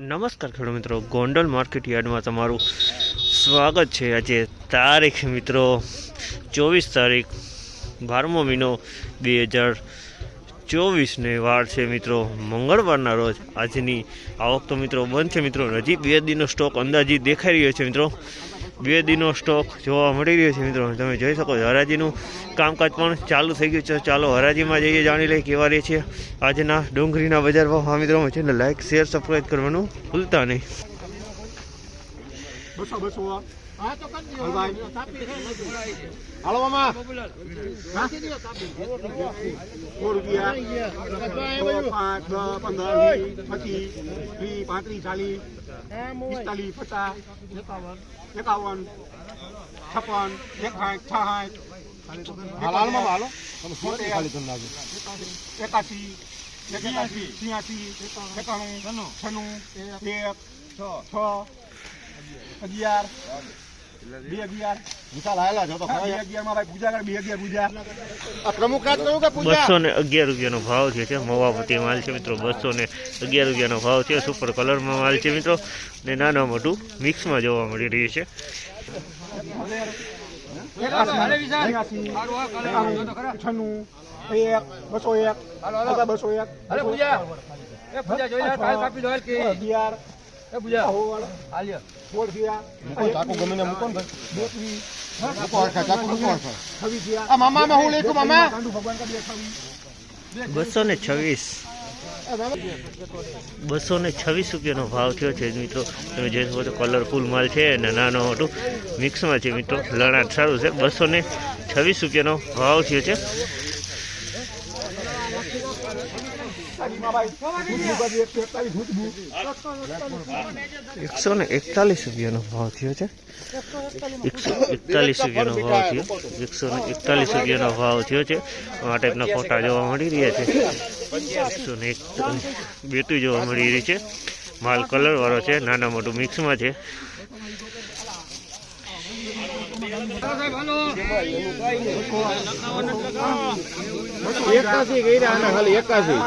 નમસ્કાર ખેડૂત મિત્રો, ગોંડલ માર્કેટ યાર્ડમાં તમારું સ્વાગત છે. આજે તારીખ મિત્રો ચોવીસ તારીખ, બારમો મહિનો બે હજાર ચોવીસને વાર છે મિત્રો. મંગળવારના રોજ આજની આવક તો મિત્રો બંધ છે મિત્રો. હજી બે દિનનો સ્ટોક અંદાજી દેખાઈ રહ્યો છે મિત્રો. બે દિનો સ્ટોક જોવા મળી રહ્યો છે મિત્રો. તમે જોઈ શકો છો, હરાજીનું કામકાજ પણ ચાલુ થઈ ગયું છે. ચાલો હરાજીમાં જઈએ, જાણી લઈએ કેવા રહે છે આજના ડુંગળીના બજાર ભાવ. હા મિત્રો ને લાઈક શેર સબસ્ક્રાઈબ કરવાનું ભૂલતા નહીં. હાલો મામા. પંદર પચીસ ત્રીસ પાંત્રીસ ચાલીસ પિસ્તાલીસ પચાસ એકાવન છપ્પન એકસાઠ હાલો એકાસી એક્યાસી છ્યાસી એકાણું છન્નું એક છ અગિયાર બે અગિયાર. વિશાલ આયેલા છો તો બે અગિયારમાં ભાઈ પૂજા કર બે અગિયાર પૂજા. પ્રમુખ રાજ કહ્યું કે બસો ને અગિયાર રૂપિયાનો ભાવ છે. મવાપતિ માલ છે મિત્રો બસો ને અગિયાર રૂપિયાનો ભાવ છે સુપર કલરમાં માલ છે મિત્રો. ને નાના મોટું મિક્સમાં જોવા મળી રહ્યું છે. છન્નું એક બસો એક બસો એક. અરે પૂજા. પૂજા જોઈ કાપી દો કે. અગિયાર. એ પૂજા. સોળ હાલ્યો. સોળ થયા ચાકુ ગમીને મૂકો ને બેત્રીસ છવ્વીસ થયા મામા માં હું લખ્યું મામા? ભગવાન કા બે બસો ને છવ્વીસ. બસો ને છવ્વીસ રૂપિયાનો ભાવ થયો છે મિત્રો. તમે જોઈ શકો છો કલરફુલ માલ છે અને નાનો મોટું મિક્સમાં છે મિત્રો. લણાટ સારું છે. બસો ને છવ્વીસ રૂપિયાનો ભાવ થયો છે. એકસો ને એકતાલીસ રૂપિયાનો ભાવ થયો છે. એકસો એકતાલીસ રૂપિયાનો ભાવ થયો. એકસો ને એકતાલીસ રૂપિયાનો ભાવ થયો છે. આ ટાઈપના ફોટા જોવા મળી રહ્યા છે. એકસો ને એકતાલીસ બેટી જોવા મળી રહી છે. માલ કલર વાળો છે. નાના મોટું મિક્સમાં છે. એકાસી ગઈ રહ્યા ને ખાલી એકાસી.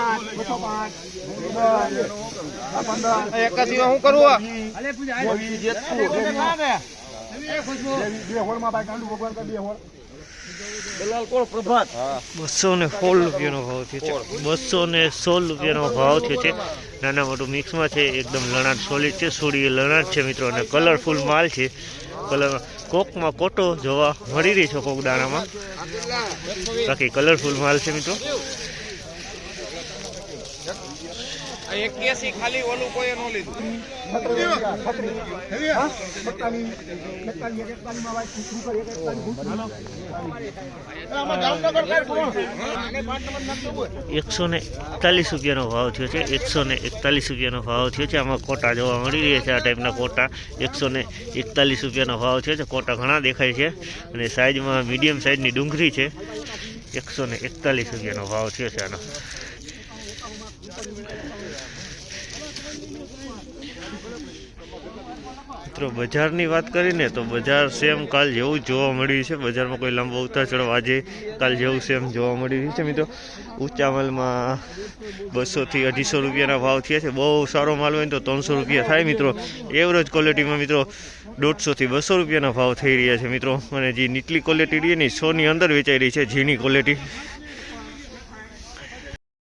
એકાસી માં શું? કરવું બે હોળમાં ભાઈ ગાંડુ ભગવાન કા બે હોળ. દલાલ કોણ? પ્રભાત. બસો ને સોળ રૂપિયાનો ભાવ થયો છે. બસો ને સોળ રૂપિયાનો ભાવ થયો છે. નાના મોટું મિક્સમાં છે એકદમ લણાટ સોલિડ છે સોડી લણાટ છે મિત્રો અને કલરફુલ માલ છે. કલર કોકમાં કોટો જોવા મળી રહી છે કોક દાણામાં. બાકી કલરફુલ માલ છે મિત્રો. એક્યાસી એકસો ને એકતાલીસ રૂપિયાનો ભાવ થયો છે, એકસો ને એકતાલીસ રૂપિયાનો ભાવ થયો છે. આમાં કોટા જોવા મળી રહ્યા છે આ ટાઈપના કોટા. એકસો ને એકતાલીસ રૂપિયાનો ભાવ થયો છે. કોટા ઘણા દેખાય છે અને સાઈઝમાં મીડિયમ સાઈઝની ડુંગળી છે. એકસો ને એકતાલીસ રૂપિયાનો ભાવ થયો છે આનો. મિત્રો, બજારની વાત કરીને તો બજાર સેમ કાલ જેવું જોવા મળ્યું છે. બજારમાં કોઈ લાંબો ઉતાર ચઢાવ આજે કાલ જેવું સેમ જોવા મળી રહ્યું છે. મિત્રો, ઊંચા માલમાં બસોથી અઢીસો રૂપિયાના ભાવ થયા છે. બહુ સારો માલ હોય તો ત્રણસો રૂપિયા થાય. મિત્રો એવરેજ ક્વોલિટીમાં મિત્રો, દોઢસોથી બસો રૂપિયાના ભાવ થઈ રહ્યા છે. મિત્રો, અને જે નીચલી ક્વોલિટી રહી ને સોની અંદર વેચાઈ રહી છે. ઝીણી ક્વોલિટી